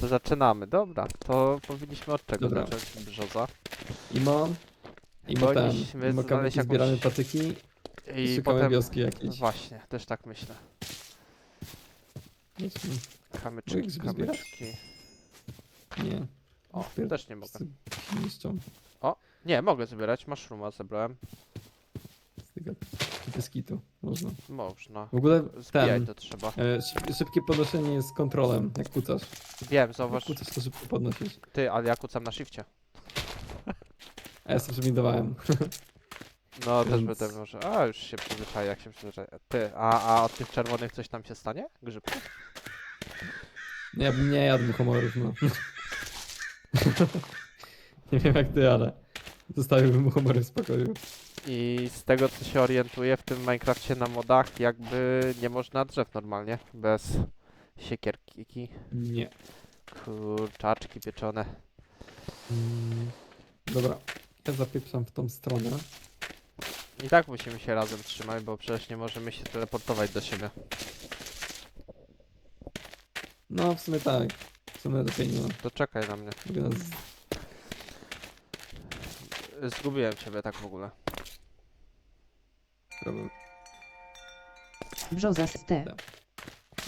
To zaczynamy. Dobra, to powinniśmy od czego Dobra. zacząć? Brzoza. Imo. Imo ten. Powinniśmy Imo znaleźć kamyki, jakąś- zbieramy patyki i szukamy potem... wioski jakieś. Właśnie, też tak myślę. Kamyczki, zbierać? kamyczki. Nie. O, Wpier- też nie mogę. niszczą. Nie, mogę zbierać. Mushrooma zebrałem. Z tego kitu można. Można. W ogóle Zbijaj ten. to trzeba. E, szyb, szybkie podnoszenie jest kontrolem, jak kucasz. Wiem, Jak zauważ. kucasz, to szybko podnosisz. Ty, ale ja kucam na shifcie. A ja sobie przewidywałem. No, też Więc- będę może. A, już się przyzwyczaję, jak się przyzwyczaję. Ty, a, a od tych czerwonych coś tam się stanie? Grzybków? Nie, ja bym nie jadł humorów, no. nie wiem jak ty, ale zostawiłbym humory w spokoju. I z tego co się orientuję w tym Minecrafcie na modach, jakby nie można drzew normalnie, bez siekierki, Nie. kurczaczki pieczone. Mm, Dobra, ja zapieprzam w tą stronę. I tak musimy się razem trzymać, bo przecież nie możemy się teleportować do siebie. No, w sumie tak. W sumie lepiej nie ma. To czekaj na mnie. Mogę nas... Zgubiłem ciebie tak w ogóle. Problem. Brzoza z T.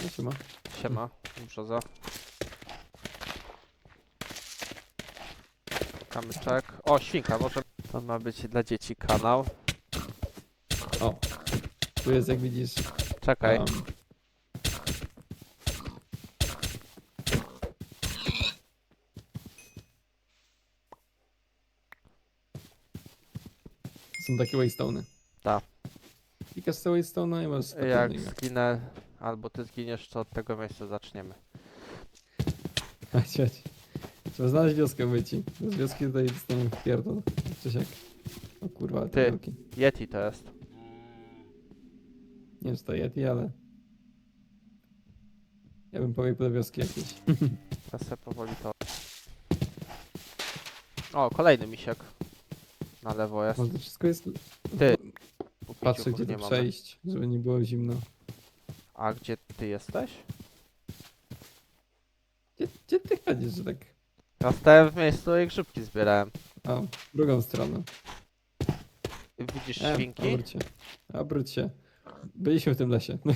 No się ma. Siema, brzoza. Kamyczek. O, świnka, może to ma być dla dzieci kanał. O. Tu jest, jak widzisz, Czekaj. um, są takie waystone'y. Tak. Klikasz te waystone'a i masz Jak spokojnie. zginę, albo ty zginiesz, to od tego miejsca zaczniemy. Chodź, chodź. Trzeba znaleźć wioskę myci. Z wioski tutaj dostaną pierdol. Jak... O kurwa, te Ty. wielki. Yeti to jest. Nie wiem, czy to Yeti, ale... Ja bym pobiegł do wioski jakiejś. Teraz sobie powoli to. O, kolejny misiek. Na lewo jest. Ale to wszystko jest... Ty. Po Patrzę, gdzie nie to mamy. przejść, żeby nie było zimno. A gdzie ty jesteś? Gdzie, gdzie ty chodzisz, że tak... Ja stałem w miejscu i grzybki zbierałem. O, w drugą stronę. Widzisz E, świnki? Obróć się. Obróć się. Byliśmy w tym lesie.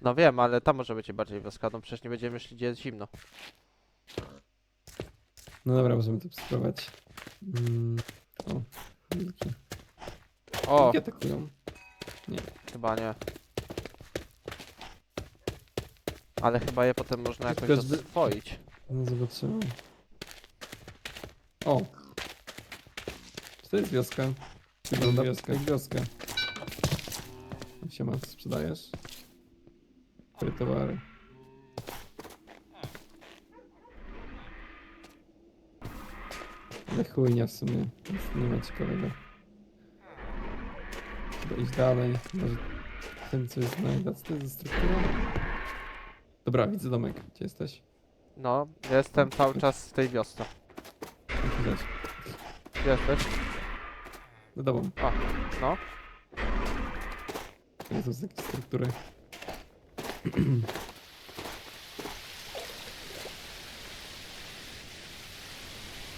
No wiem, ale tam może być bardziej wioska, no przecież nie będziemy szli gdzie jest zimno. No dobra, możemy to spróbować. Mm. O, wilki. O, Wilki atakują. chyba nie. Ale chyba je potem można jakoś Tylko zby- oswoić. No zobaczymy. O! Czy to jest wioska? Wygląda wioska jak wioska. Siema, sprzedajesz? Które towary? Ale chujnia w sumie, nic nie ma ciekawego. Trzeba iść dalej, może tym coś znajdę. Co to jest za struktura? Dobra, widzę domek. Gdzie jesteś? No, jestem cały czas w tej wiosce. Gdzie jesteś? Za tobą. O, no. To są takie struktury.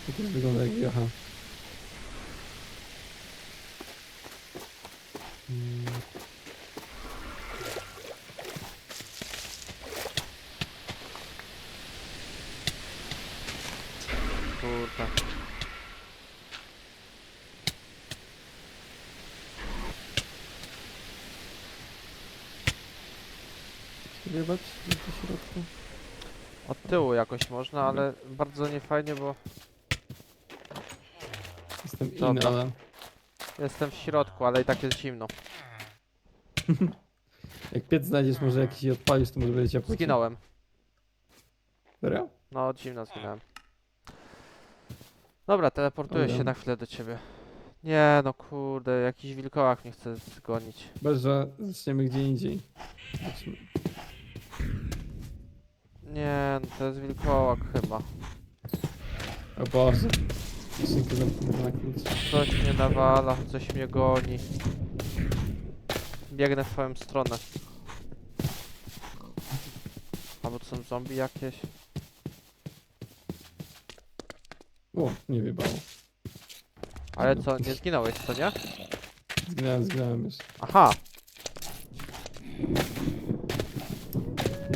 To też wygląda jak wiocha. Kurde. Wjebać do środka. Od tyłu jakoś można, ale bardzo niefajnie, bo Jestem in, Dobra. ale jestem w środku, ale i tak jest zimno. jak piec znajdziesz może jakiś i odpalisz, to może będzie ciepło. Zginąłem. Serio? No, od zimna zginąłem. Dobra, teleportuję Dobra. się na chwilę do ciebie. Nie, no kurde, jakiś wilkołak mnie chce zgonić. Bez, że zaczniemy gdzie indziej. Zacznijmy. Nie, no to jest wilkołak chyba. O Boże. Na. Coś mnie nawala, coś mnie goni. Biegnę w twoją stronę. Albo to są zombie jakieś? O, nie wybało. Ale co, nie zginąłeś, co nie? Zginąłem, zginąłem już. Aha,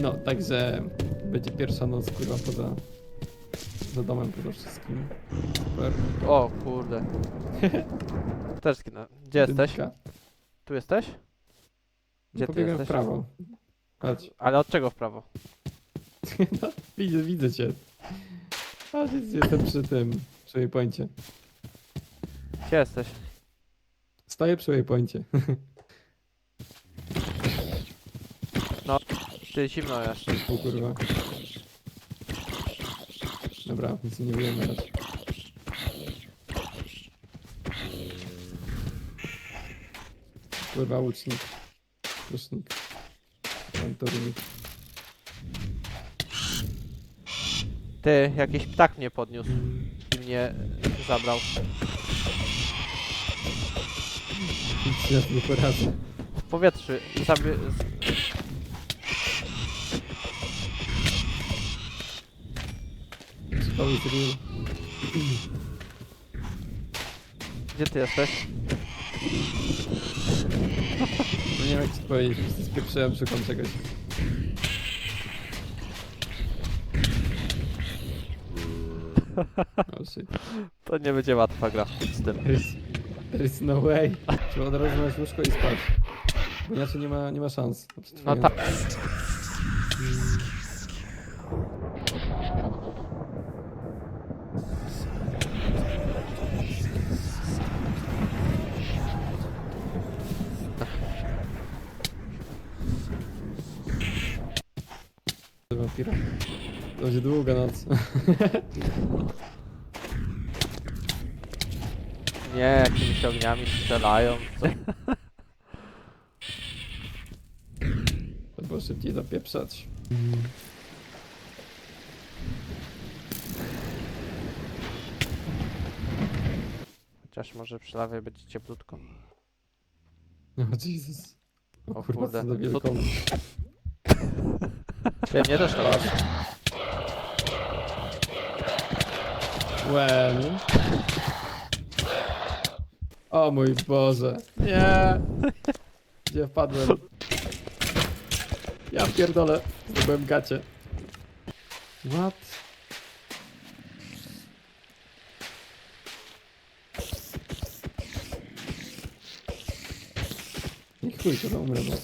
No, także będzie pierwsza noc, kurwa, poza, poza domem przede wszystkim. Super. o kurde. Też zginąłem. Gdzie jesteś? Tu jesteś? Gdzie ty Pobiegłem jesteś? w prawo. Chodź. Ale od czego w prawo? No, widzę, widzę cię. A więc jestem przy tym, przy waypoincie. Gdzie jesteś? Stoję przy waypoincie. Ty zimno jest. O kurwa. Dobra, nic nie wiem grać. Kurwa, łucznik. Łucznik. Pantorynik. Ty, jakiś ptak mnie podniósł i mnie zabrał. Nic nie poradzę. W powietrzu. Zabie... Trwały real. Gdzie ty jesteś? No nie wiem jak ci powiedzieć, spieprzyłem, szukam czegoś. Oh shit. To nie będzie łatwa gra z tym. There is, there is no way. Trzeba od razu łóżko i spać. Bo inaczej nie ma, nie ma szans. na No tak. Do wampira. To będzie długa noc. Nie, jakimiś ogniami strzelają. Co? To było szybciej zapieprzać. Chociaż może przy lawie będzie cieplutko. No Jesus. O, O kurwa, kurde. co za wielką. Ty, mnie też to masz. Well. O mój Boże. Nie. Gdzie wpadłem? Ja pierdolę. Zdobyłem gacie. What? Nie chuj, to umrę, bo...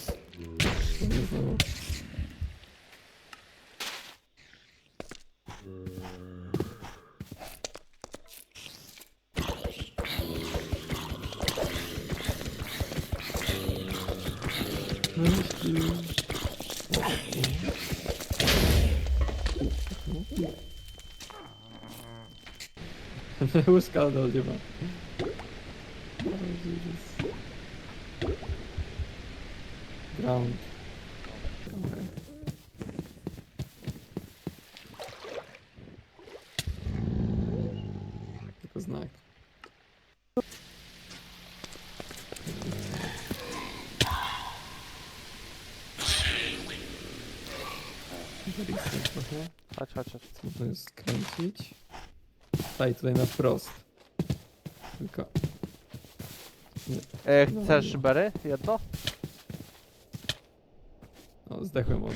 Łyżka nadal nie ma. Ground. Okay. Tylko znak. Chodź, chodź, chodź. Można jest skręcić. Daj tutaj na wprost. Tylko. E, No, chcesz no. bery? Jedno? No, zdechłem od,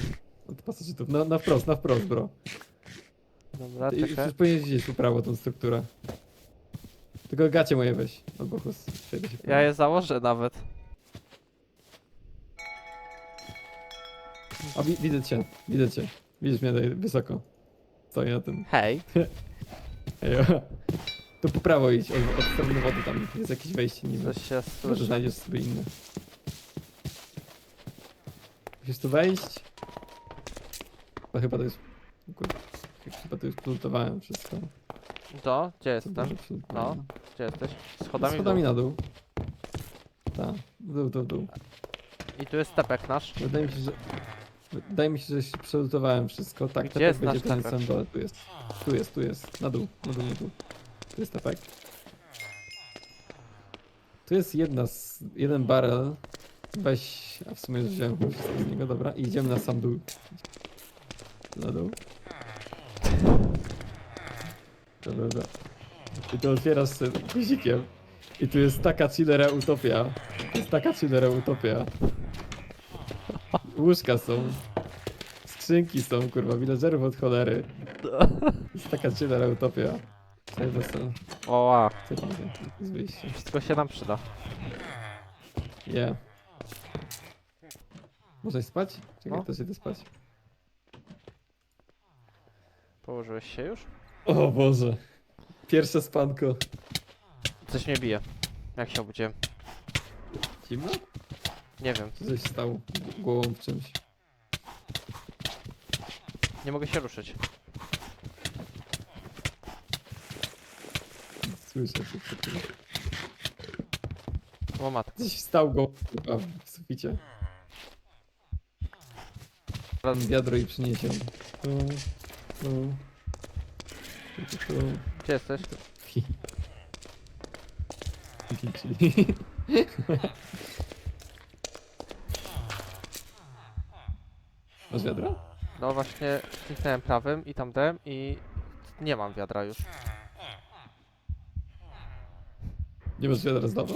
od pasożytów. Na, na wprost, na wprost, bro. Dobra, Ty czekaj. już powinieneś po prawo tą strukturę. Tylko gacie moje weź. Albo chus. Przejdę się w Ja je założę nawet. A wi widzę cię, widzę cię. Widzisz mnie tutaj wysoko. Stoję na tym. Hej. Ejo. Tu po prawo idź, od, od strony wody tam jest jakieś wejście niby. Coś się Może słyszy. znajdziesz sobie inne. Musisz tu wejść. To chyba to jest... Kurde, chyba to już plutowałem wszystko. To? Gdzie Co jestem? dobrze przylutowałem. Gdzie jesteś? Schodami, Schodami w dół. na dół. Tak, w dół, w dół, w dół. I tu jest stepek nasz. Wydaje mi się, że... Wydaje mi się, że się przelutowałem wszystko. Tak, Gdzie jest będzie ten tepek? sam dole. Tu jest. Tu jest, tu jest. Na dół, na dół, na dół. Tu jest tepek. Tu jest jedna z... jeden barel. Weź, a w sumie już wziąłem wszystko z niego, dobra. I idziemy na sam dół. Na dół. Dobra, dobra. I to otwierasz sobie guzikiem. I tu jest taka chillera utopia. To jest taka chillera utopia. Łóżka są. Skrzynki są, kurwa, villagerów od cholery. Jest taka chillera utopia. Cześć, wesel. Oła, Co tam z wyjścia? wszystko się nam przyda. Yeah. Możesz spać? Czekaj, No. to się idę spać. Położyłeś się już? O Boże. Pierwsze spanko. Coś mnie bije. Jak się obudziłem? Zimno? Nie wiem, coś stało głową w czymś? nie mogę się ruszyć. Słyszę, że co tu. O matko. Coś stał go chyba w suficie. Teraz- Wiadro i przyniesie. Tu, tu, tu, tu, tu. Gdzie jesteś? Czyli- Masz wiadro? No właśnie kliknąłem prawym i tam dałem i nie mam wiadra już. Nie masz wiadra z tobą?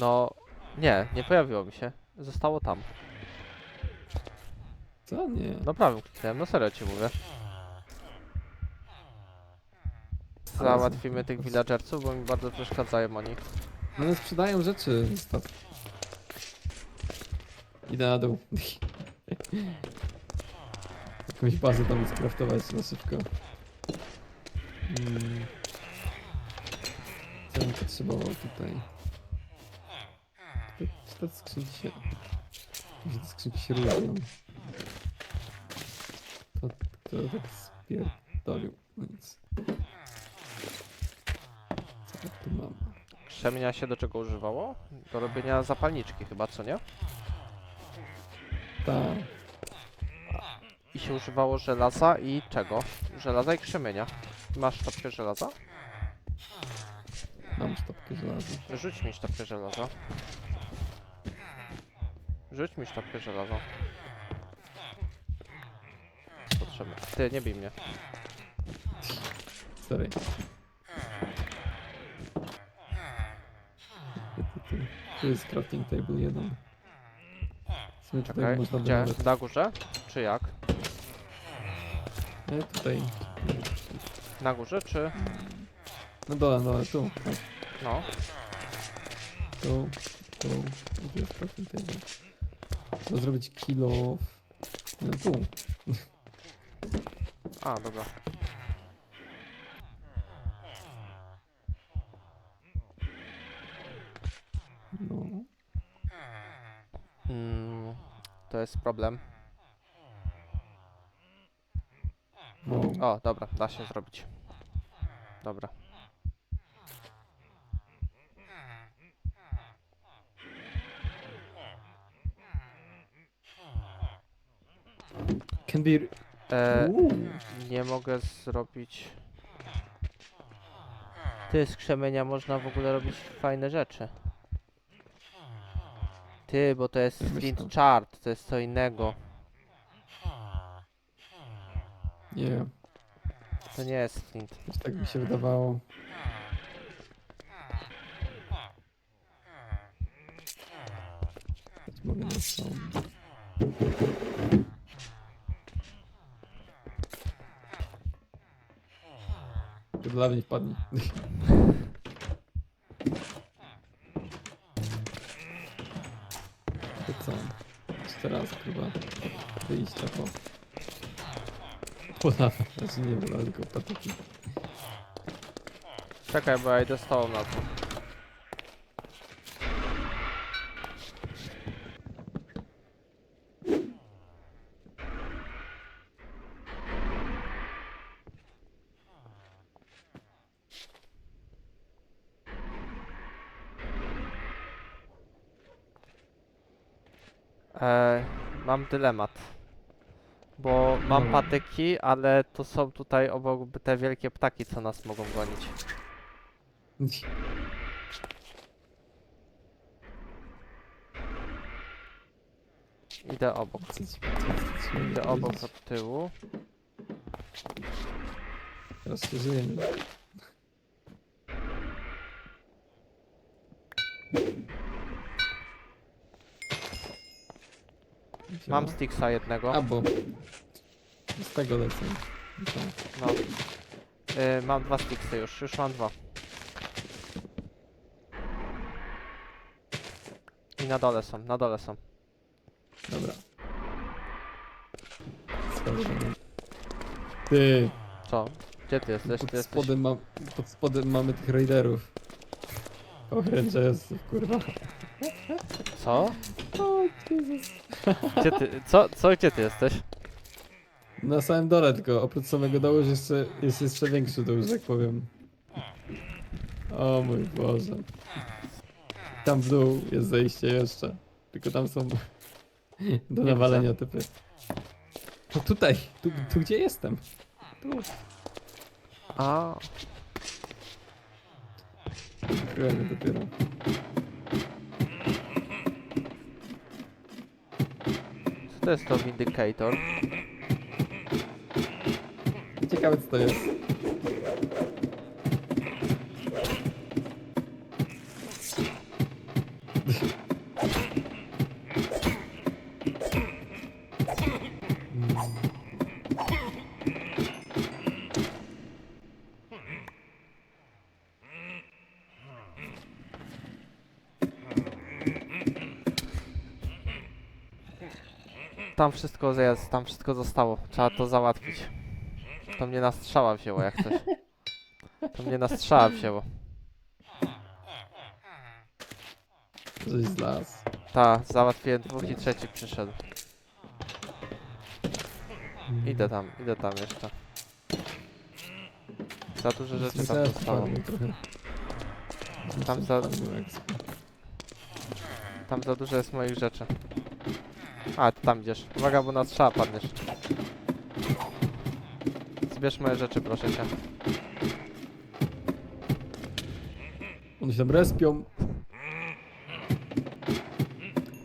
No nie, nie pojawiło mi się. Zostało tam. Co? Nie. No prawym kliknąłem, no serio ci mówię. Załatwimy tych villagerców, bo mi bardzo przeszkadzają oni. No ale sprzedają rzeczy. Stop. Idę na dół. Jakąś bazę tam skraftować na szybko. Hmm. Co bym potrzebował tutaj? Czy te skrzynki się... Czy te skrzynki się różnią? To kto tak spierdolił? No nic. Co tu mam? Krzemienia się do czego używało? Do robienia zapalniczki chyba, co nie? Tak. I się używało żelaza i czego? Żelaza i krzemienia. Masz sztabkę żelaza? Mam sztabkę żelaza. Rzuć mi sztabkę żelaza. Rzuć mi sztabkę żelaza. Potrzebne. Ty, nie bij mnie. Sorry. Tu, jest crafting table 1. Sumie tutaj Czekaj, można gdzie? nawet... Na górze? Czy jak? Nie, tutaj. Na górze, czy? No dole, dole, tu. tak, No. Tu, tu. Tu jest crafting table. Trzeba zrobić kilo... No tu. A, dobra. No. Mm, to jest problem. No. O, dobra, da się zrobić. Dobra. Can be... E, nie mogę zrobić... Ty, z krzemienia można w ogóle robić fajne rzeczy. Ty, bo to jest flint chart, to jest co innego. Nie, To nie jest flint. też tak mi się wydawało. Choć mogę na są. To dla mnie wpadnie. Jeszcze raz próba wyjścia po... Lawę. Znaczy nie lawę, tylko patyki. Czekaj, bo ja idę na to. E, mam dylemat. Bo mam No. patyki, ale to są tutaj obok te wielkie ptaki, co nas mogą gonić. Idę obok. Idę obok od tyłu. Teraz się żyjemy. Mam Stixa jednego. A, bo... Z tego lecę. No. Y, mam dwa Stixy już, już mam dwa. I na dole są, na dole są. Dobra. Ty, Co? Gdzie ty jesteś? pod jesteś... spodem, mam, pod spodem mamy tych raiderów. O, Rangersów, kurwa. Co? O, Jezus. Gdzie ty, co, co, gdzie ty jesteś? Na samym dole tylko, oprócz samego dołu jest jeszcze, jest jeszcze większy dół, że tak powiem. O mój Boże. Tam w dół jest zejście jeszcze. Tylko tam są do nawalenia typy. To tutaj, tu, tu gdzie jestem. Tu. A, Chyba dopiero. Co jest to Vindicator? Ciekawe co to jest. Tam wszystko jest, tam wszystko zostało. Trzeba to załatwić. To mnie na strzała wzięło jak coś. To mnie na strzała wzięło. Coś z las. Ta, załatwiłem dwóch i trzeci przyszedł. Idę tam, idę tam jeszcze. Za dużo rzeczy tam zostało. Tam za-. Tam za dużo jest moich rzeczy. A, ty tam idziesz. Uwaga, bo na strzała padniesz. Zbierz moje rzeczy, proszę cię. One się tam respią.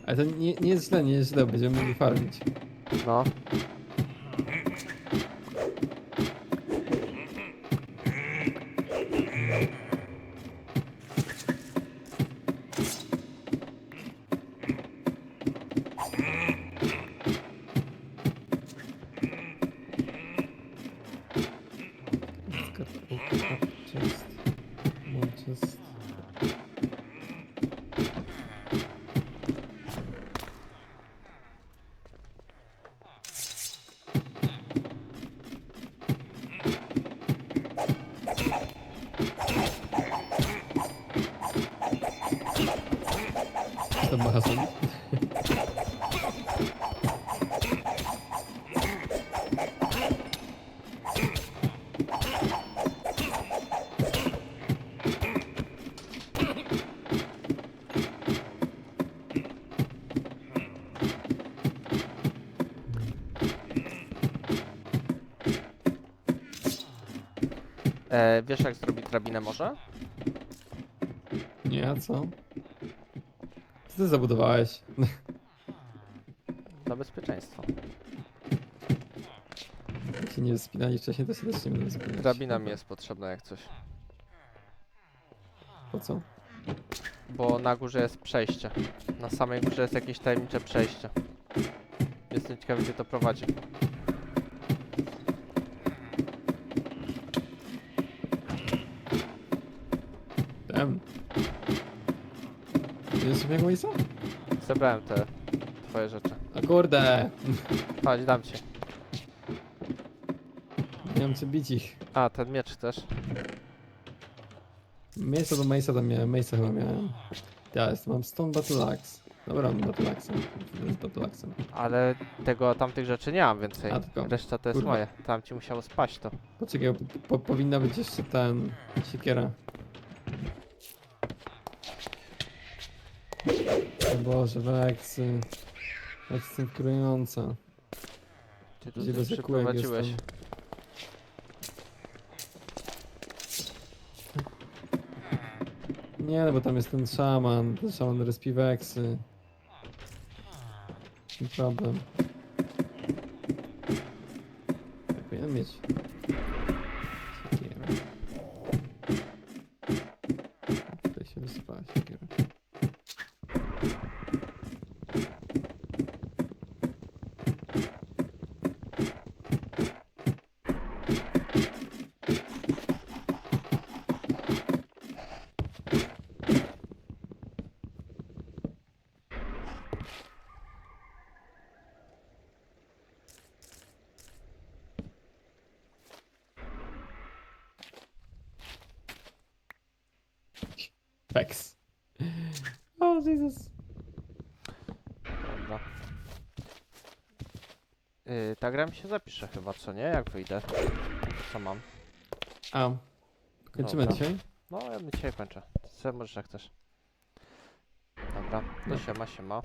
Ale to nie, nie jest źle, nie jest źle, będziemy mogli farmić. No. E, wiesz jak zrobić drabinę może? Nie, a co? Co ty zabudowałeś? Dla bezpieczeństwa. Jak się nie wspinali wcześniej, to się też nie będę wspinać. Drabina mi jest potrzebna jak coś. Po co? Bo na górze jest przejście. Na samej górze jest jakieś tajemnicze przejście. Jestem ciekawy gdzie to prowadzi. Jest jak miejsca? Zebrałem te twoje rzeczy. A kurde! Chodź, dam ci. Nie wiem czy bić ich. A, ten miecz też. Miejsca do miejsca tam miałem, miejsca chyba miałem. Ja jest, mam Stone Battle Axe. Dobra, mam Battle Axe. Z Battle Axe'em. Ale tego, tamtych rzeczy nie mam więcej. A, tylko- Reszta to jest kurwa. moje. Tam ci musiało spaść to. Poczekaj, bo po, powinna być jeszcze ten... siekiera. O Boże, weksy. Weksy krująca. Ty tu Gdzie bez kółek jestem. Nie, no bo tam jest ten szaman, ten szaman respi weksy. Problem. Powinien mieć. Siekierę. Tutaj się wysypała siekiera. Pex. O, Jesus. Dobra. Yy, ta gra mi się zapisze chyba, co nie? Jak wyjdę? Co mam? A, kończymy Dobra. dzisiaj? No, ja dzisiaj kończę. Co możesz jak chcesz. Dobra, no No. siema, siema.